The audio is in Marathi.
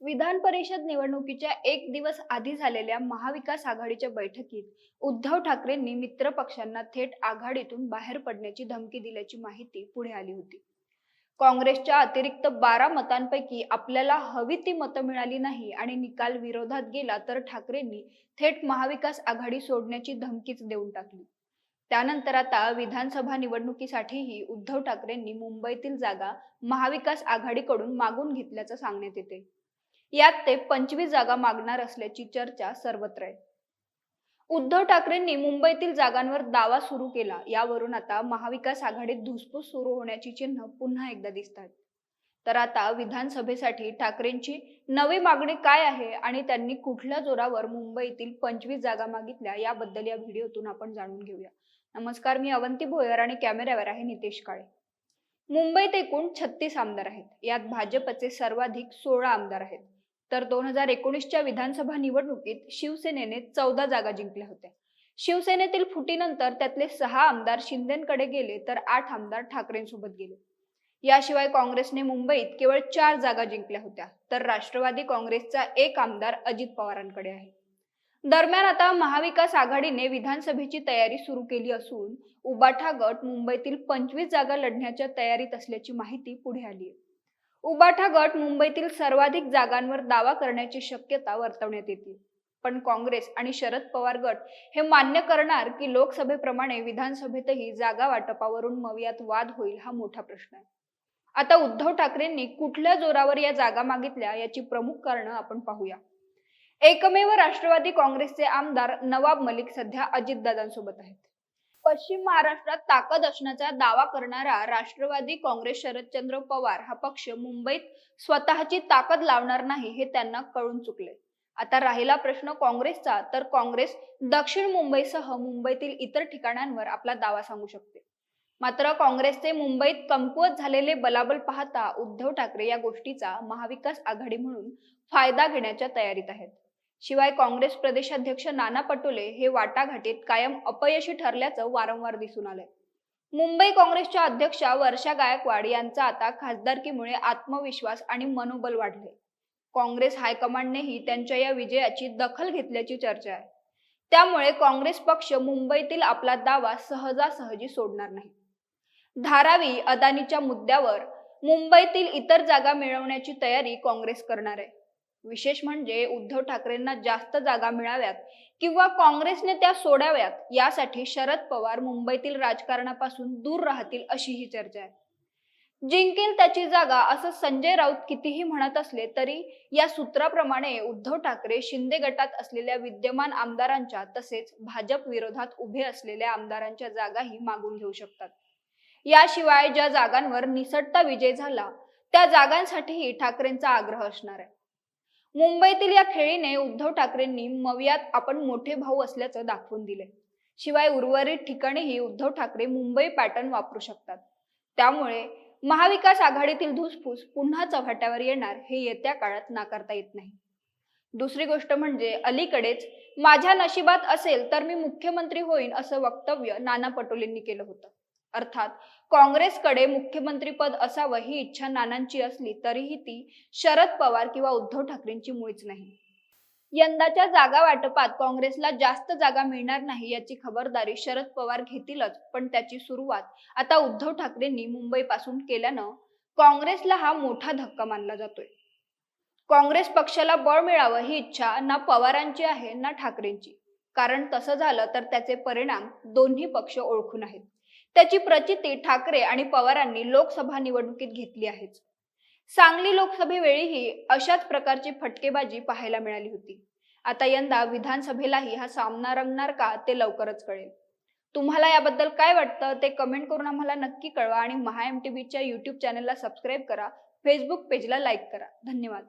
विधान परिषद निवडणुकीच्या एक दिवस आधी झालेल्या महाविकास आघाडीच्या बैठकीत उद्धव ठाकरेंनी मित्र पक्षांना थेट आघाडीतून बाहेर पडण्याची धमकी दिल्याची माहिती पुढे आली होती. काँग्रेसच्या अतिरिक्त बारा मतांपैकी आपल्याला हवी ती मतं मिळाली नाही आणि निकाल विरोधात गेला तर ठाकरेंनी थेट महाविकास आघाडी सोडण्याची धमकीच देऊन टाकली. त्यानंतर आता विधानसभा निवडणुकीसाठीही उद्धव ठाकरेंनी मुंबईतील जागा महाविकास आघाडीकडून मागून घेतल्याचं सांगण्यात येते. यात ते पंचवीस जागा मागणार असल्याची चर्चा सर्वत्र आहे. उद्धव ठाकरेंनी मुंबईतील जागांवर दावा सुरू केला. यावरून आता महाविकास आघाडीत धुसफूस सुरू होण्याची चिन्ह पुन्हा एकदा दिसत आहेत तर आता विधानसभेसाठी ठाकरेंची नवी मागणी काय आहे आणि त्यांनी कुठल्या जोरावर मुंबईतील पंचवीस जागा मागितल्या याबद्दल या व्हिडिओतून आपण जाणून घेऊया. नमस्कार मी अवंती भोयर आणि कॅमेऱ्यावर आहे नितेश काळे. मुंबईत एकूण छत्तीस आमदार आहेत. यात भाजपचे सर्वाधिक सोळा आमदार आहेत. तर दोन हजार एकोणीसच्या विधानसभा निवडणुकीत शिवसेनेने चौदा जागा जिंकल्या होत्या. शिवसेनेतील फुटीनंतर त्यातले सहा आमदार शिंदेकडे गेले तर आठ आमदार ठाकरेंसोबत गेले. याशिवाय काँग्रेसने मुंबईत केवळ चार जागा जिंकल्या होत्या तर राष्ट्रवादी काँग्रेसचा एक आमदार अजित पवारांकडे आहे. दरम्यान आता महाविकास आघाडीने विधानसभेची तयारी सुरू केली असून उबाठा गट मुंबईतील पंचवीस जागा लढण्याच्या तयारीत असल्याची माहिती पुढे आली आहे. उबाठा गट मुंबईतील सर्वाधिक जागांवर दावा करण्याची शक्यता वर्तवण्यात येते. पण काँग्रेस आणि शरद पवार गट हे मान्य करणार की लोकसभेप्रमाणे विधानसभेतही जागा वाटपावरून मवियात वाद होईल हा मोठा प्रश्न आहे. आता उद्धव ठाकरेंनी कुठल्या जोरावर या जागा मागितल्या याची प्रमुख कारणं आपण पाहूया. एकमेव राष्ट्रवादी काँग्रेसचे आमदार नवाब मलिक सध्या अजितदादांसोबत आहेत. पश्चिम महाराष्ट्रात ताकद असण्याचा दावा करणारा राष्ट्रवादी काँग्रेस शरदचंद्र पवार हा पक्ष मुंबईत स्वतःची ताकद लावणार नाही हे त्यांना कळून चुकले. आता राहिला प्रश्न काँग्रेसचा तर काँग्रेस दक्षिण मुंबईसह मुंबईतील इतर ठिकाणांवर आपला दावा सांगू शकते. मात्र काँग्रेसचे मुंबईत कमकुवत झालेले बलाबल पाहता उद्धव ठाकरे या गोष्टीचा महाविकास आघाडी म्हणून फायदा घेण्याच्या तयारीत आहेत. शिवाय काँग्रेस प्रदेशाध्यक्ष नाना पटोले हे वाटाघाटीत कायम अपयशी ठरल्याचं वारंवार दिसून आलंय. मुंबई काँग्रेसच्या अध्यक्षा वर्षा गायकवाड यांचा आता खासदारकीमुळे आत्मविश्वास आणि मनोबल वाढले काँग्रेस हायकमांडनेही त्यांच्या या विजयाची दखल घेतल्याची चर्चा आहे. त्यामुळे काँग्रेस पक्ष मुंबईतील आपला दावा सहजासहजी सोडणार नाही. धारावी अदानीच्या मुद्द्यावर मुंबईतील इतर जागा मिळवण्याची तयारी काँग्रेस करणार आहे. विशेष म्हणजे उद्धव ठाकरेंना जास्त जागा मिळाव्यात किंवा काँग्रेसने त्या सोडाव्यात यासाठी शरद पवार मुंबईतील राजकारणापासून दूर राहतील अशी ही चर्चा आहे. जिंकेल त्याची जागा असं संजय राऊत कितीही म्हणत असले तरी या सूत्राप्रमाणे उद्धव ठाकरे शिंदे गटात असलेल्या विद्यमान आमदारांच्या तसेच भाजप विरोधात उभे असलेल्या आमदारांच्या जागाही मागून घेऊ शकतात. याशिवाय ज्या जागांवर निसटता विजय झाला त्या जागांसाठीही ठाकरेंचा आग्रह असणार आहे. मुंबईतील या खेळीने उद्धव ठाकरेंनी मवियात आपण मोठे भाऊ असल्याचं दाखवून दिले शिवाय उर्वरित ठिकाणीही उद्धव ठाकरे मुंबई पॅटर्न वापरू शकतात. त्यामुळे महाविकास आघाडीतील धुसफूस पुन्हा चव्हाट्यावर येणार हे येत्या काळात नाकारता येत नाही. दुसरी गोष्ट म्हणजे अलीकडेच माझ्या नशिबात असेल तर मी मुख्यमंत्री होईन असं वक्तव्य नाना पटोलेंनी केलं होतं. अर्थात काँग्रेसकडे मुख्यमंत्रीपद असावं ही इच्छा नानांची असली तरीही ती शरद पवार किंवा उद्धव ठाकरेंची मुळीच नाही. यंदाच्या जागा वाटपात काँग्रेसला जास्त जागा मिळणार नाही याची खबरदारी शरद पवार घेतीलच पण त्याची सुरुवात आता उद्धव ठाकरेंनी मुंबईपासून केल्यानं काँग्रेसला हा मोठा धक्का मानला जातोय. काँग्रेस पक्षाला बळ मिळावं ही इच्छा ना पवारांची आहे ना ठाकरेंची. कारण तसं झालं तर त्याचे परिणाम दोन्ही पक्ष ओळखून आहेत. त्याची प्रचिती ठाकरे आणि पवारांनी लोकसभा निवडणुकीत घेतली आहेच. सांगली लोकसभेवेळीही अशाच प्रकारची फटकेबाजी पाहायला मिळाली होती. आता यंदा विधानसभेलाही हा सामना रंगणार का ते लवकरच कळेल. तुम्हाला याबद्दल काय वाटतं ते कमेंट करून आम्हाला नक्की कळवा आणि महा एम टी व्हीच्या यूट्यूब चॅनलला सबस्क्राईब करा. फेसबुक पेजला लाईक करा. धन्यवाद.